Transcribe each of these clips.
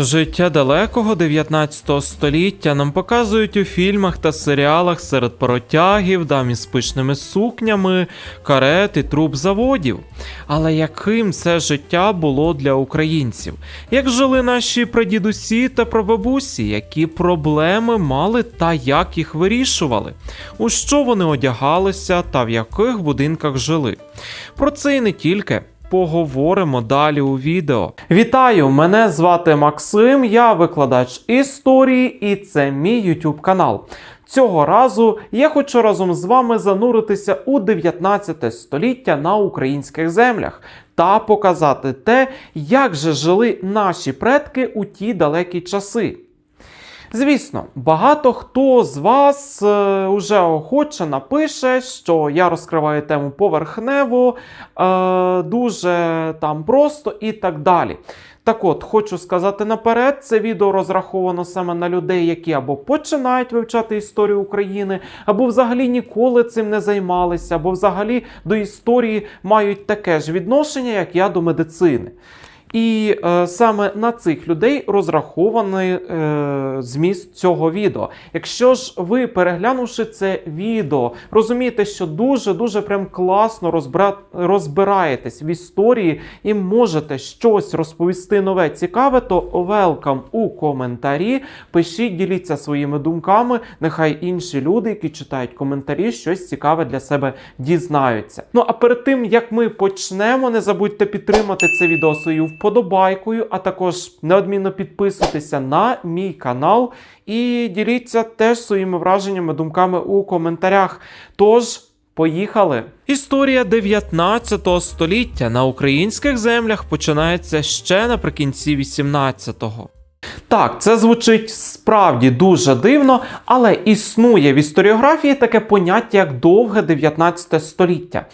Життя далекого 19 століття нам показують у фільмах та серіалах серед протягів, дам із пишними сукнями, карет і труб заводів. Але яким це життя було для українців? Як жили наші прадідусі та прабабусі, які проблеми мали та як їх вирішували? У що вони одягалися та в яких будинках жили? Про це і не тільки. Поговоримо далі у відео. Вітаю! Мене звати Максим, я викладач історії, і це мій YouTube канал. Цього разу я хочу разом з вами зануритися у 19 століття на українських землях та показати те, як же жили наші предки у ті далекі часи. Звісно, багато хто з вас е, уже охоче напише, що я розкриваю тему поверхнево, е, дуже там просто і так далі. Так от, хочу сказати наперед, це відео розраховано саме на людей, які або починають вивчати історію України, або взагалі ніколи цим не займалися, або взагалі до історії мають таке ж відношення, як я до медицини. І е, саме на цих людей розрахований е, зміст цього відео. Якщо ж ви, переглянувши це відео, розумієте, що дуже-дуже прям класно розбира... розбираєтесь в історії і можете щось розповісти нове цікаве, то велкам у коментарі. Пишіть, діліться своїми думками. Нехай інші люди, які читають коментарі, щось цікаве для себе дізнаються. Ну а перед тим як ми почнемо, не забудьте підтримати це відео своєю вподобайкою, а також неодмінно підписуйтеся на мій канал і діліться теж своїми враженнями, думками у коментарях. Тож. Поїхали! Історія 19 століття на українських землях починається ще наприкінці 18-го. Так, це звучить справді дуже дивно, але існує в історіографії таке поняття як довге 19 століття.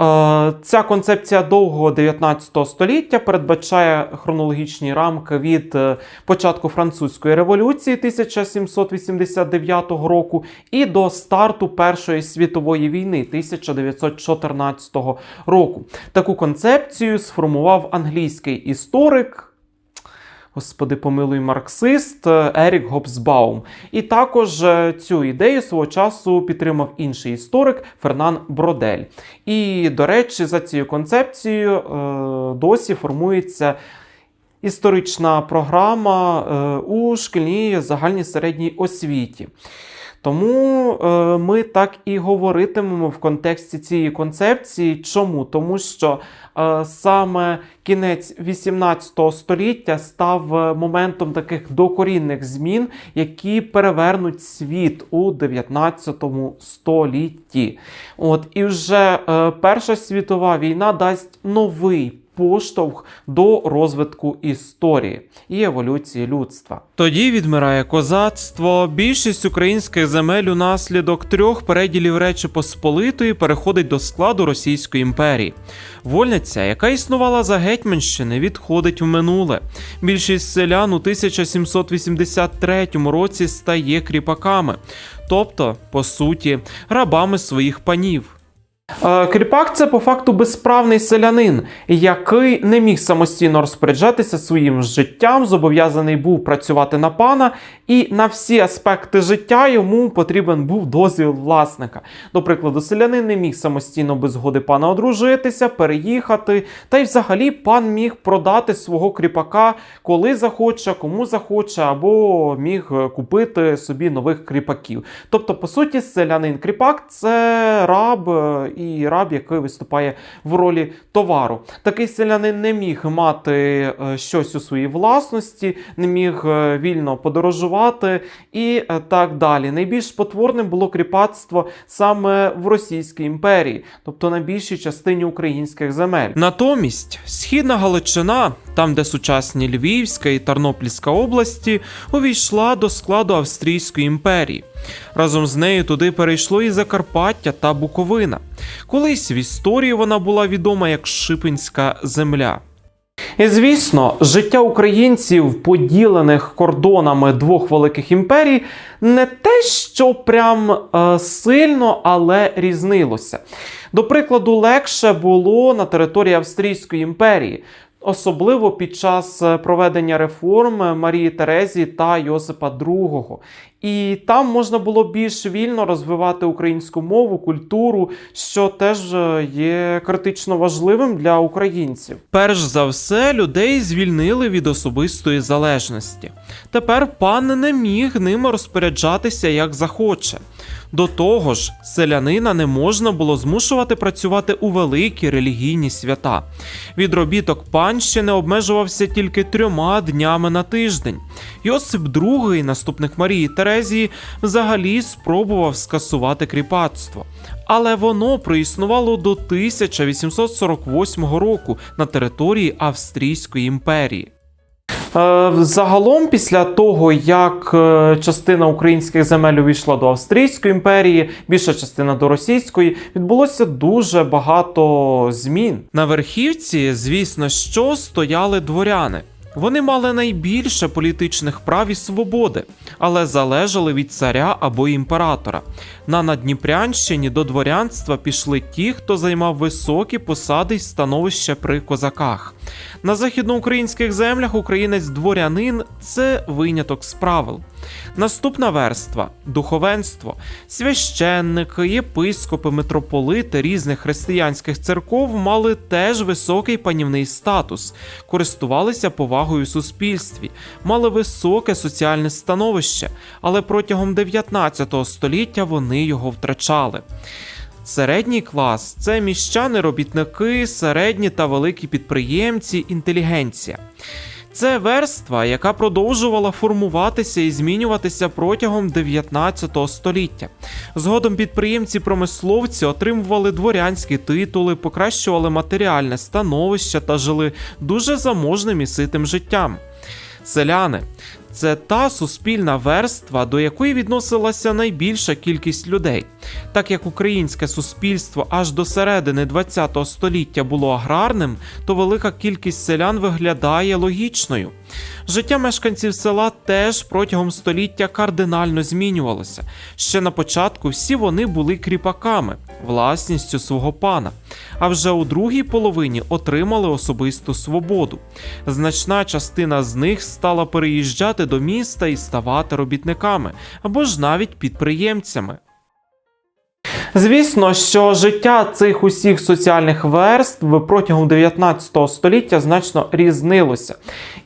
Е, Ця концепція довгого 19 століття передбачає хронологічні рамки від е, початку французької революції 1789 року і до старту Першої світової війни 1914 року. Таку концепцію сформував англійський історик. Господи, помилуй марксист е, Ерік Гобсбаум. І також е, цю ідею свого часу підтримав інший історик Фернан Бродель. І, до речі, за цією концепцією е, досі формується. Історична програма у шкільній загальній середній освіті. Тому е, ми так і говоритимемо в контексті цієї концепції. Чому? Тому що е, саме кінець 18 століття став е, моментом таких докорінних змін, які перевернуть світ у 19 столітті. От і вже е, Перша світова війна дасть новий поштовх до розвитку історії і еволюції людства. Тоді відмирає козацтво. Більшість українських земель унаслідок трьох переділів Речі Посполитої переходить до складу Російської імперії. Вольниця, яка існувала за Гетьманщини, відходить в минуле. Більшість селян у 1783 році стає кріпаками, тобто, по суті, рабами своїх панів. Е, Кріпак це по факту безправний селянин, який не міг самостійно розпоряджатися своїм життям, зобов'язаний був працювати на пана, і на всі аспекти життя йому потрібен був дозвіл власника. До прикладу, селянин не міг самостійно без згоди пана одружитися, переїхати, та й взагалі пан міг продати свого кріпака, коли захоче, кому захоче, або міг купити собі нових кріпаків. Тобто, по суті, селянин кріпак це раб е, і раб, який виступає в ролі товару. Такий селянин не міг мати е, щось у своїй власності, не міг е, вільно подорожувати і е, так далі. Найбільш потворним було кріпацтво саме в Російській імперії, тобто на більшій частині українських земель. Натомість східна Галичина, там де сучасні Львівська і Тернопільська області, увійшла до складу Австрійської імперії. Разом з нею туди перейшло і Закарпаття та Буковина. Колись в історії вона була відома як Шипинська земля. І звісно, життя українців, поділених кордонами двох великих імперій, не те, що прям е, сильно, але різнилося. До прикладу, легше було на території Австрійської імперії. Особливо під час е, проведення реформ Марії Терезії та Йосипа II. І там можна було більш вільно розвивати українську мову, культуру, що теж е, є критично важливим для українців. Перш за все, людей звільнили від особистої залежності. Тепер пан не міг ними розпоряджатися як захоче. До того ж, селянина не можна було змушувати працювати у великі релігійні свята. Відробіток панщини обмежувався тільки трьома днями на тиждень. Йосип II, наступник Марії Терезії, взагалі спробував скасувати кріпацтво. Але воно проіснувало до 1848 року на території Австрійської імперії. Е, Загалом, після того, як е, частина українських земель увійшла до Австрійської імперії, більша частина до російської, відбулося дуже багато змін. На верхівці, звісно, що стояли дворяни. Вони мали найбільше політичних прав і свободи, але залежали від царя або імператора. На Надніпрянщині до дворянства пішли ті, хто займав високі посади й становище при козаках. На західноукраїнських землях українець дворянин це виняток з правил. Наступна верства духовенство, священники, єпископи, митрополити різних християнських церков мали теж високий панівний статус, користувалися повагою в суспільстві, мали високе соціальне становище, але протягом 19 століття вони його втрачали. Середній клас це міщани, робітники, середні та великі підприємці, інтелігенція. Це верства, яка продовжувала формуватися і змінюватися протягом 19 століття. Згодом підприємці-промисловці отримували дворянські титули, покращували матеріальне становище та жили дуже заможним і ситим життям. Селяни це та суспільна верства, до якої відносилася найбільша кількість людей. Так як українське суспільство аж до середини ХХ століття було аграрним, то велика кількість селян виглядає логічною. Життя мешканців села теж протягом століття кардинально змінювалося. Ще на початку всі вони були кріпаками, власністю свого пана, а вже у другій половині отримали особисту свободу. Значна частина з них стала переїжджати до міста і ставати робітниками або ж навіть підприємцями. Звісно, що життя цих усіх соціальних верств протягом 19 століття значно різнилося,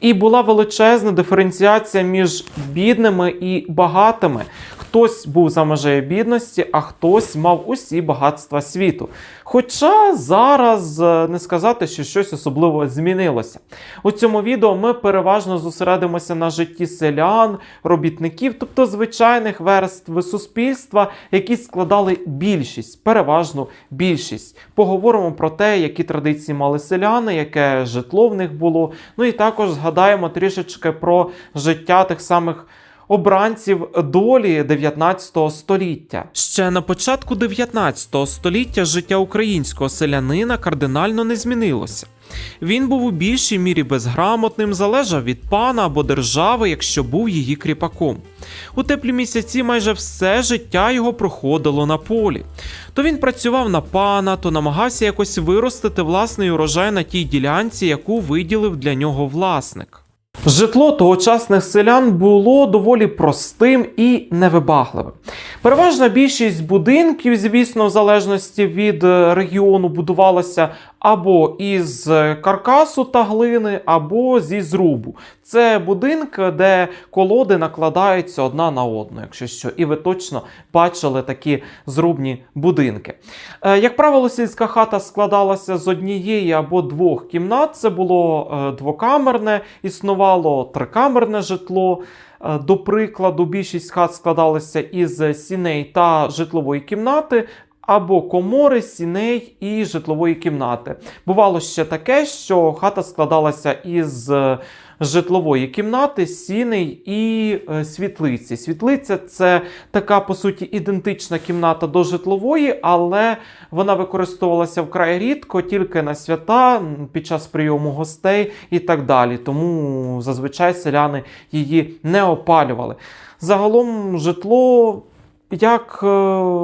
і була величезна диференціація між бідними і багатими. Хтось був за межею бідності, а хтось мав усі багатства світу. Хоча зараз е, не сказати, що щось особливо змінилося. У цьому відео ми переважно зосередимося на житті селян, робітників, тобто звичайних верств суспільства, які складали більшість, переважну більшість. Поговоримо про те, які традиції мали селяни, яке житло в них було. Ну і також згадаємо трішечки про життя тих самих обранців долі 19 століття. Ще на початку 19 століття життя українського селянина кардинально не змінилося. Він був у більшій мірі безграмотним, залежав від пана або держави, якщо був її кріпаком. У теплі місяці майже все життя його проходило на полі. То він працював на пана, то намагався якось виростити власний урожай на тій ділянці, яку виділив для нього власник. Житло тогочасних селян було доволі простим і невибагливим. Переважна більшість будинків, звісно, в залежності від е, регіону, будувалася або із каркасу та глини, або зі зрубу. Це будинки, де колоди накладаються одна на одну, якщо що, і ви точно бачили такі зрубні будинки. Е, Як правило, сільська хата складалася з однієї або двох кімнат. Це було е, двокамерне, існувало трикамерне житло. Е, До прикладу, більшість хат складалися із сіней та житлової кімнати. Або комори, сіней і житлової кімнати. Бувало ще таке, що хата складалася із е, житлової кімнати, сіней і е, світлиці. Світлиця це така, по суті, ідентична кімната до житлової, але вона використовувалася вкрай рідко, тільки на свята, під час прийому гостей і так далі. Тому зазвичай селяни її не опалювали. Загалом житло. Як е,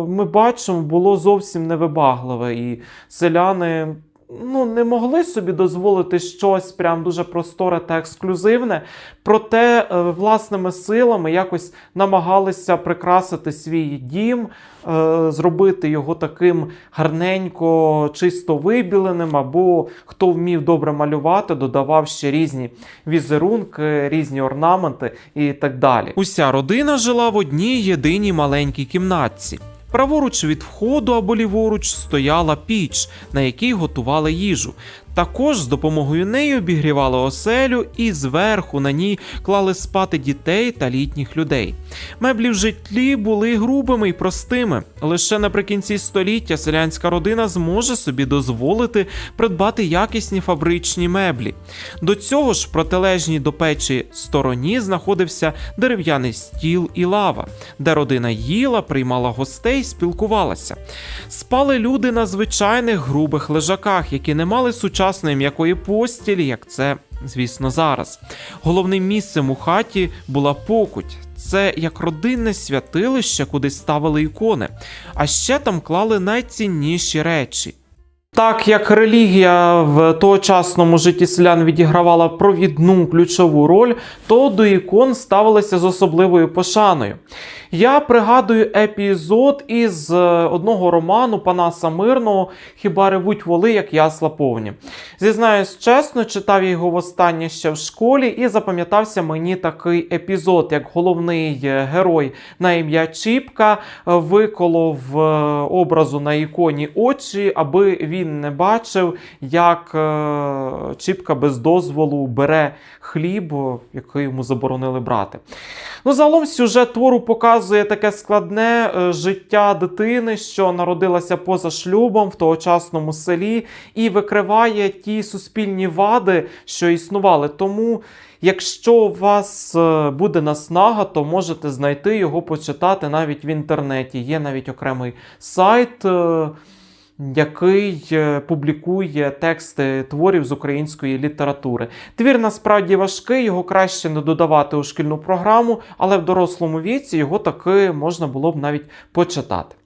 ми бачимо, було зовсім невибагливе, і селяни ну, не могли собі дозволити щось прям дуже просторе та ексклюзивне, проте е, власними силами якось намагалися прикрасити свій дім, е, зробити його таким гарненько, чисто вибіленим, або хто вмів добре малювати, додавав ще різні візерунки, різні орнаменти і так далі. Уся родина жила в одній єдиній маленькій кімнатці. Праворуч від входу або ліворуч стояла піч, на якій готували їжу. Також з допомогою неї обігрівали оселю і зверху на ній клали спати дітей та літніх людей. Меблі в житлі були грубими і простими. Лише наприкінці століття селянська родина зможе собі дозволити придбати якісні фабричні меблі. До цього ж в протилежній до печі стороні знаходився дерев'яний стіл і лава, де родина їла, приймала гостей, спілкувалася. Спали люди на звичайних грубих лежаках, які не мали сучасної м'якої постілі, як це, звісно, зараз. Головним місцем у хаті була покуть. Це як родинне святилище, куди ставили ікони, а ще там клали найцінніші речі. Так як релігія в тогочасному житті селян відігравала провідну ключову роль, то до ікон ставилися з особливою пошаною. Я пригадую епізод із е, одного роману Панаса Мирного Хіба ревуть воли, як ясла повні. Зізнаюсь чесно, читав його востаннє ще в школі, і запам'ятався мені такий епізод, як головний е, герой на ім'я Чіпка е, виколов образу на іконі очі, аби він не бачив, як Чіпка без дозволу бере хліб, який йому заборонили брати. Ну, загалом сюжет твору показує таке складне е, життя дитини, що народилася поза шлюбом в тогочасному селі, і викриває ті суспільні вади, що існували. Тому, якщо у вас е, буде наснага, то можете знайти його, почитати навіть в інтернеті. Є навіть окремий сайт. Який е, публікує тексти творів з української літератури. Твір насправді важкий, його краще не додавати у шкільну програму, але в дорослому віці його таки можна було б навіть почитати.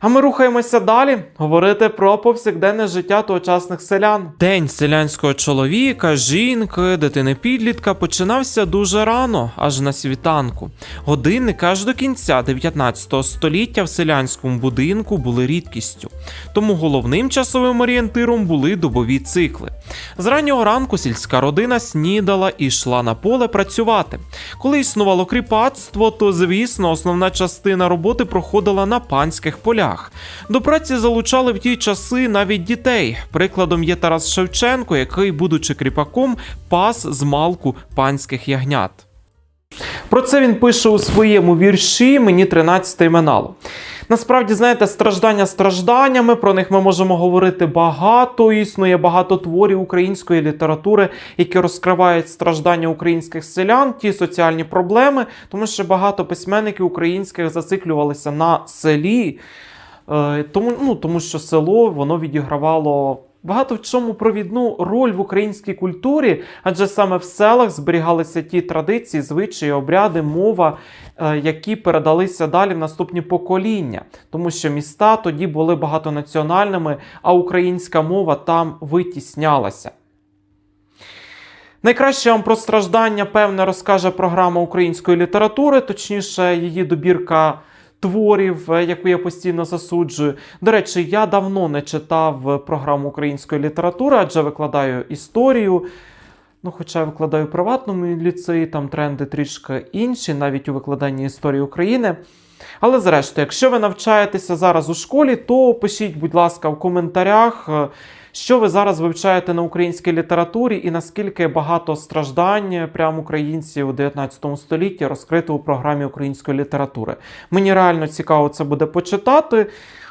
А ми рухаємося далі говорити про повсякденне життя тогочасних селян. День селянського чоловіка, жінки, дитини підлітка починався дуже рано, аж на світанку. Годинники аж до кінця 19 століття в селянському будинку були рідкістю. Тому головним часовим орієнтиром були добові цикли. З раннього ранку сільська родина снідала і йшла на поле працювати. Коли існувало кріпацтво, то звісно основна частина роботи проходила на панських полях. До праці залучали в ті часи навіть дітей. Прикладом є Тарас Шевченко, який, будучи кріпаком, пас з малку панських ягнят. Про це він пише у своєму вірші Мені 13 минало. Насправді, знаєте, страждання стражданнями, про них ми можемо говорити багато. Існує багато творів української літератури, які розкривають страждання українських селян, ті соціальні проблеми, тому що багато письменників українських зациклювалися на селі. Е, Тому, ну, тому що село воно відігравало багато в чому провідну роль в українській культурі, адже саме в селах зберігалися ті традиції, звичаї, обряди, мова, е, які передалися далі в наступні покоління, тому що міста тоді були багатонаціональними, а українська мова там витіснялася. Найкраще вам про страждання, певне, розкаже програма української літератури, точніше, її добірка творів, е, яку я постійно засуджую. До речі, я давно не читав е, програму української літератури, адже викладаю історію. Ну, хоча я викладаю приватному ліцеї, там тренди трішки інші, навіть у викладанні історії України. Але зрештою, якщо ви навчаєтеся зараз у школі, то пишіть, будь ласка, в коментарях, е, що ви зараз вивчаєте на українській літературі і наскільки багато страждань прямо українців у 19 столітті розкрито у програмі української літератури. Мені реально цікаво це буде почитати.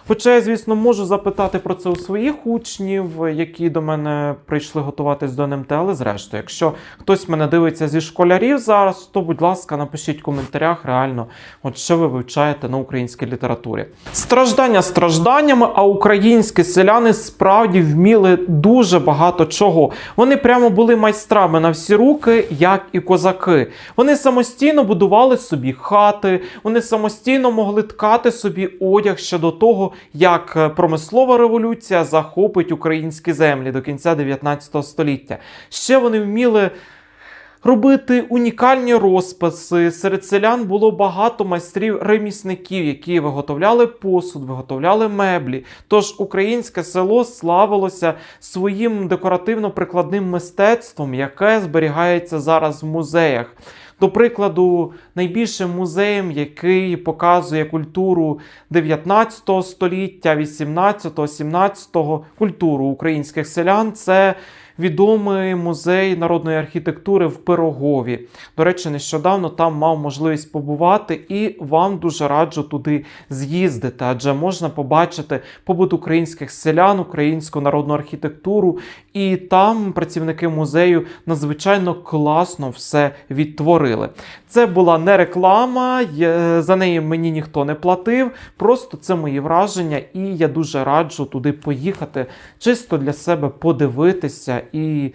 Хоча я, звісно, можу запитати про це у своїх учнів, які до мене прийшли готуватись до НМТ, але зрештою, якщо хтось мене дивиться зі школярів зараз, то, будь ласка, напишіть в коментарях реально, от що ви вивчаєте на українській літературі. Страждання стражданнями, а українські селяни справді вміли дуже багато чого. Вони прямо були майстрами на всі руки, як і козаки. Вони самостійно будували собі хати, вони самостійно могли ткати собі одяг ще до того, як е, промислова революція захопить українські землі до кінця 19 століття. Ще вони вміли робити унікальні розписи. Серед селян було багато майстрів-ремісників, які виготовляли посуд, виготовляли меблі. Тож українське село славилося своїм декоративно-прикладним мистецтвом, яке зберігається зараз в музеях. До прикладу, найбільшим музеєм, який показує культуру 19 століття, 18, 17 культуру українських селян, це відомий музей народної архітектури в Пирогові. До речі, нещодавно там мав можливість побувати, і вам дуже раджу туди з'їздити, адже можна побачити побут українських селян, українську народну архітектуру, і там працівники музею надзвичайно класно все відтворили. Це була не реклама, за неї мені ніхто не платив. Просто це мої враження, і я дуже раджу туди поїхати, чисто для себе подивитися і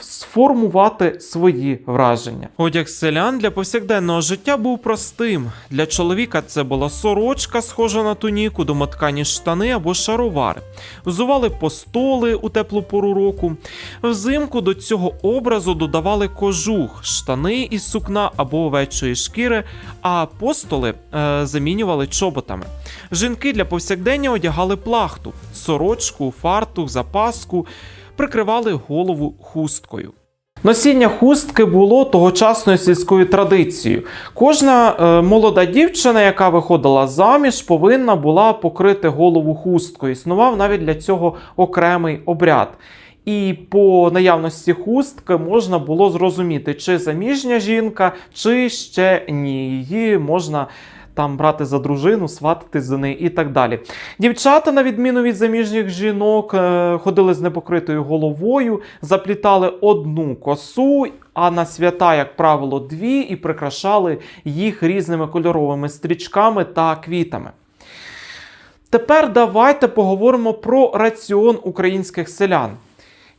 сформувати свої враження. Одяг селян для повсякденного життя був простим. Для чоловіка це була сорочка, схожа на туніку, домоткані штани або шаровари. Взували постоли у теплу пору року. Взимку до цього образу додавали кожух, штани із сукна або овечої шкіри, а постоли е, замінювали чоботами. Жінки для повсякдення одягали плахту, сорочку, фартух, запаску, прикривали голову хусткою. Носіння хустки було тогочасною сільською традицією. Кожна е, молода дівчина, яка виходила заміж, повинна була покрити голову хусткою. Існував навіть для цього окремий обряд. І по наявності хустки можна було зрозуміти, чи заміжня жінка, чи ще ні. Її можна там брати за дружину, свататись за неї і так далі. Дівчата, на відміну від заміжніх жінок, е, ходили з непокритою головою, заплітали одну косу, а на свята, як правило, дві, і прикрашали їх різними кольоровими стрічками та квітами. Тепер давайте поговоримо про раціон українських селян.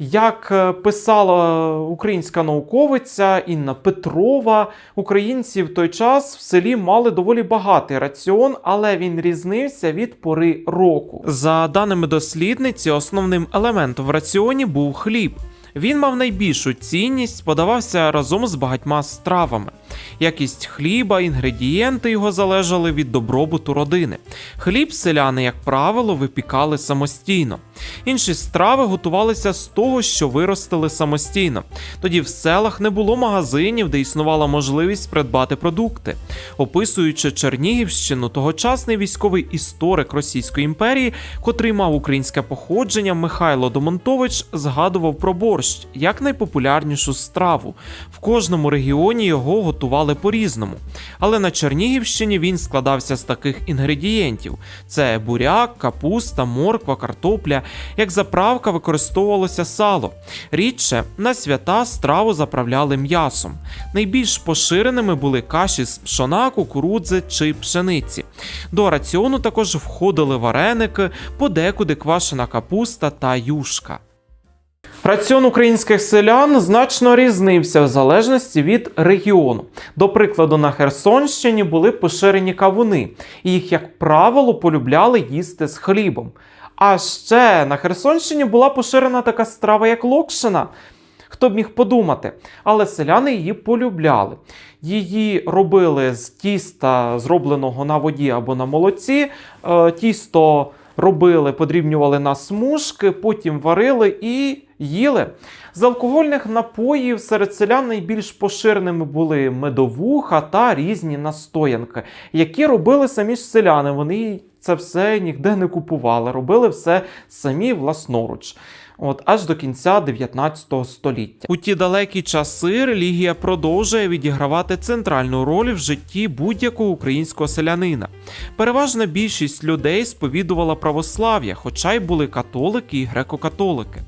Як е, писала українська науковиця Інна Петрова, українці в той час в селі мали доволі багатий раціон, але він різнився від пори року. За даними дослідниці, основним елементом в раціоні був хліб. Він мав найбільшу цінність, подавався разом з багатьма стравами. Якість хліба, інгредієнти його залежали від добробуту родини. Хліб селяни, як правило, випікали самостійно. Інші страви готувалися з того, що виростили самостійно. Тоді в селах не було магазинів, де існувала можливість придбати продукти. Описуючи Чернігівщину, тогочасний військовий історик Російської імперії, котрий мав українське походження, Михайло Домонтович згадував про борщ як найпопулярнішу страву. В кожному регіоні його готували по-різному. Але на Чернігівщині він складався з таких інгредієнтів: це буряк, капуста, морква, картопля. Як заправка використовувалося сало. Рідше на свята страву заправляли м'ясом. Найбільш поширеними були каші з пшона, кукурудзи чи пшениці. До раціону також входили вареники, подекуди квашена капуста та юшка. Раціон українських селян значно різнився в залежності від регіону. До прикладу, на Херсонщині були поширені кавуни, і їх, як правило, полюбляли їсти з хлібом. А ще на Херсонщині була поширена така страва, як локшина. Хто б міг подумати, але селяни її полюбляли. Її робили з тіста, зробленого на воді або на молоці. Е, Тісто робили, подрібнювали на смужки, потім варили і їли. З алкогольних напоїв серед селян найбільш поширеними були медовуха та різні настоянки, які робили самі ж селяни. Вони це все ніде не купували, робили все самі власноруч. От аж до кінця 19 століття. У ті далекі часи релігія продовжує відігравати центральну роль в житті будь-якого українського селянина. Переважна більшість людей сповідувала православ'я, хоча й були католики і греко-католики.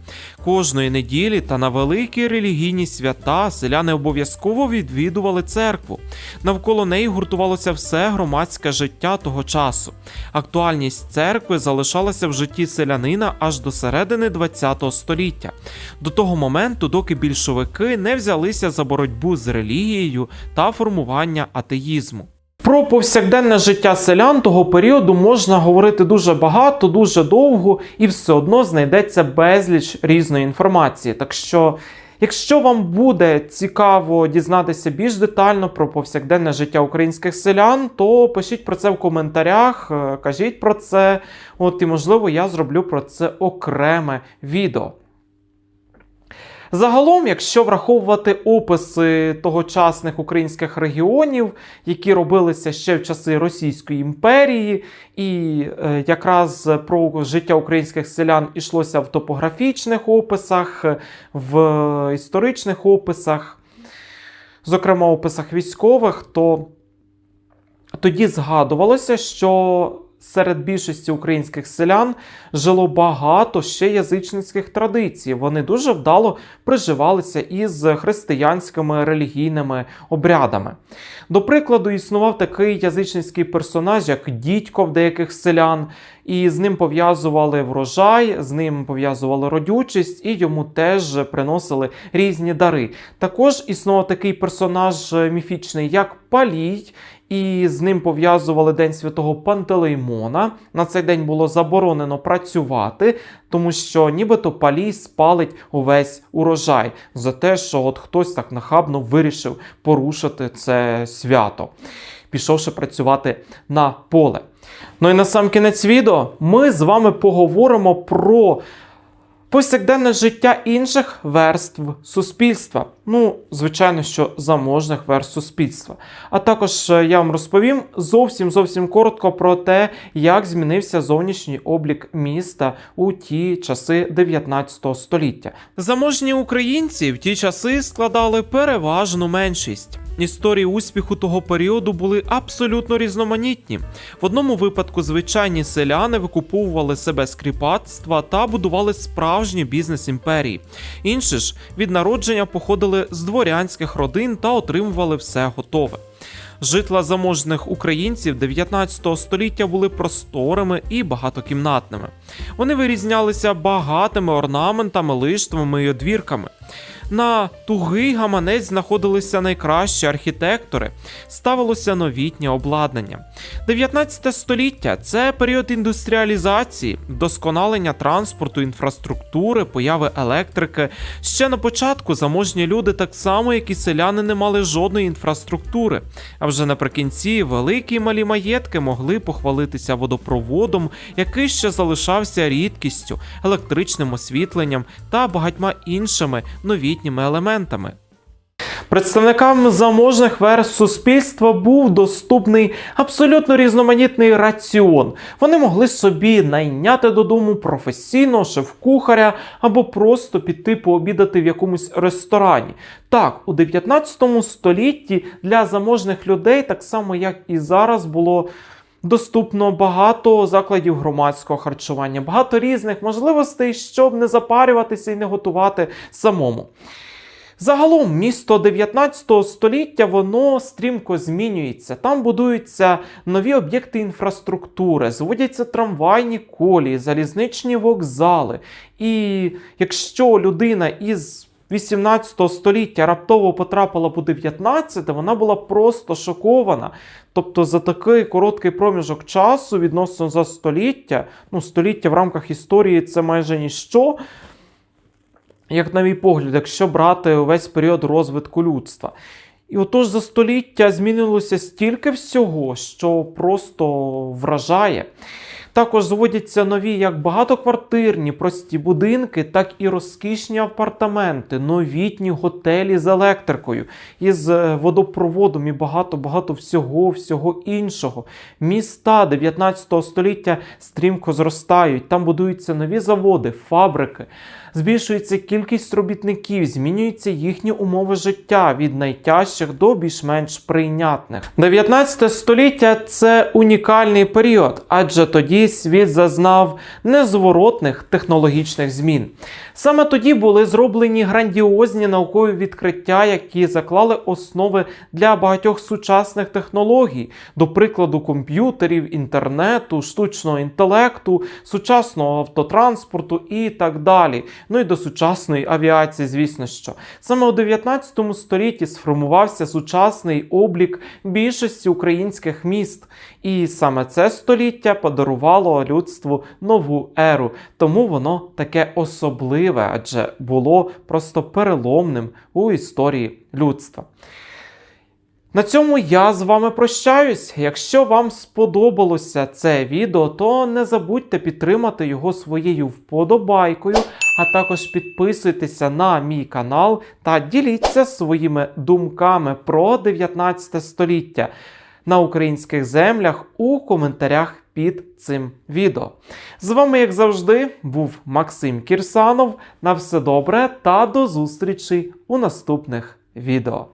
Кожної неділі та на великі релігійні свята селяни обов'язково відвідували церкву. Навколо неї гуртувалося все громадське життя того часу. Актуальність церкви залишалася в житті селянина аж до середини ХХ століття, до того моменту, доки більшовики не взялися за боротьбу з релігією та формування атеїзму. Про повсякденне життя селян того періоду можна говорити дуже багато, дуже довго, і все одно знайдеться безліч різної інформації. Так що, якщо вам буде цікаво дізнатися більш детально про повсякденне життя українських селян, то пишіть про це в коментарях, е, кажіть про це. От і можливо я зроблю про це окреме відео. Загалом, якщо враховувати описи тогочасних українських регіонів, які робилися ще в часи Російської імперії, і е, якраз про життя українських селян ішлося в топографічних описах, в історичних описах, зокрема описах військових, то тоді згадувалося, що серед більшості українських селян жило багато ще язичницьких традицій. Вони дуже вдало приживалися із християнськими релігійними обрядами. До прикладу, існував такий язичницький персонаж, як дідько в деяких селян, і з ним пов'язували врожай, з ним пов'язували родючість, і йому теж приносили різні дари. Також існував такий персонаж міфічний, як Палій, і з ним пов'язували День святого Пантелеймона. На цей день було заборонено працювати, тому що нібито палій спалить увесь урожай за те, що от хтось так нахабно вирішив порушити це свято, пішовши працювати на поле. Ну і на сам кінець відео ми з вами поговоримо про повсякденне життя інших верств суспільства. Ну, звичайно, що заможних верств суспільства. А також е, я вам розповім зовсім зовсім коротко про те, як змінився зовнішній облік міста у ті часи 19 століття. Заможні українці в ті часи складали переважну меншість. Історії успіху того періоду були абсолютно різноманітні. В одному випадку звичайні селяни викуповували себе з кріпацтва та будували справжні бізнес-імперії. Інші ж від народження походили з дворянських родин та отримували все готове. Житла заможних українців 19 століття були просторими і багатокімнатними. Вони вирізнялися багатими орнаментами, лиштвами і одвірками. На тугий гаманець знаходилися найкращі архітектори, ставилося новітнє обладнання. 19 століття це період індустріалізації, вдосконалення транспорту, інфраструктури, появи електрики. Ще на початку заможні люди, так само як і селяни, не мали жодної інфраструктури. А вже наприкінці великі і малі маєтки могли похвалитися водопроводом, який ще залишався рідкістю, електричним освітленням та багатьма іншими новітніми елементами. Представникам заможних верств суспільства був доступний абсолютно різноманітний раціон. Вони могли собі найняти додому професійного шеф-кухаря або просто піти пообідати в якомусь ресторані. Так, у 19 столітті для заможних людей, так само як і зараз, було. Доступно багато закладів громадського харчування, багато різних можливостей, щоб не запарюватися і не готувати самому. Загалом, місто 19 століття воно стрімко змінюється. Там будуються нові об'єкти інфраструктури, зводяться трамвайні колії, залізничні вокзали. І якщо людина із 18 століття раптово потрапила по 19, вона була просто шокована. Тобто за такий короткий проміжок часу відносно за століття, ну століття в рамках історії це майже ніщо як на мій погляд, якщо брати увесь період розвитку людства. І отож за століття змінилося стільки всього, що просто вражає. Також зводяться нові як багатоквартирні прості будинки, так і розкішні апартаменти, новітні готелі з електрикою, із е, водопроводом і багато-багато всього всього іншого. Міста 19 століття стрімко зростають, там будуються нові заводи, фабрики. Збільшується кількість робітників, змінюються їхні умови життя від найтяжчих до більш-менш прийнятних. 19 століття це унікальний період, адже тоді світ зазнав незворотних технологічних змін. Саме тоді були зроблені грандіозні наукові відкриття, які заклали основи для багатьох сучасних технологій, до прикладу, комп'ютерів, інтернету, штучного інтелекту, сучасного автотранспорту і так далі. Ну і до сучасної авіації, звісно що. Саме у 19 столітті сформувався сучасний облік більшості українських міст. І саме це століття подарувало людству нову еру, тому воно таке особливе, адже було просто переломним у історії людства. На цьому я з вами прощаюсь. Якщо вам сподобалося це відео, то не забудьте підтримати його своєю вподобайкою, а також підписуйтеся на мій канал та діліться своїми думками про 19 століття на українських землях у коментарях під цим відео. З вами, як завжди, був Максим Кірсанов. На все добре та до зустрічі у наступних відео.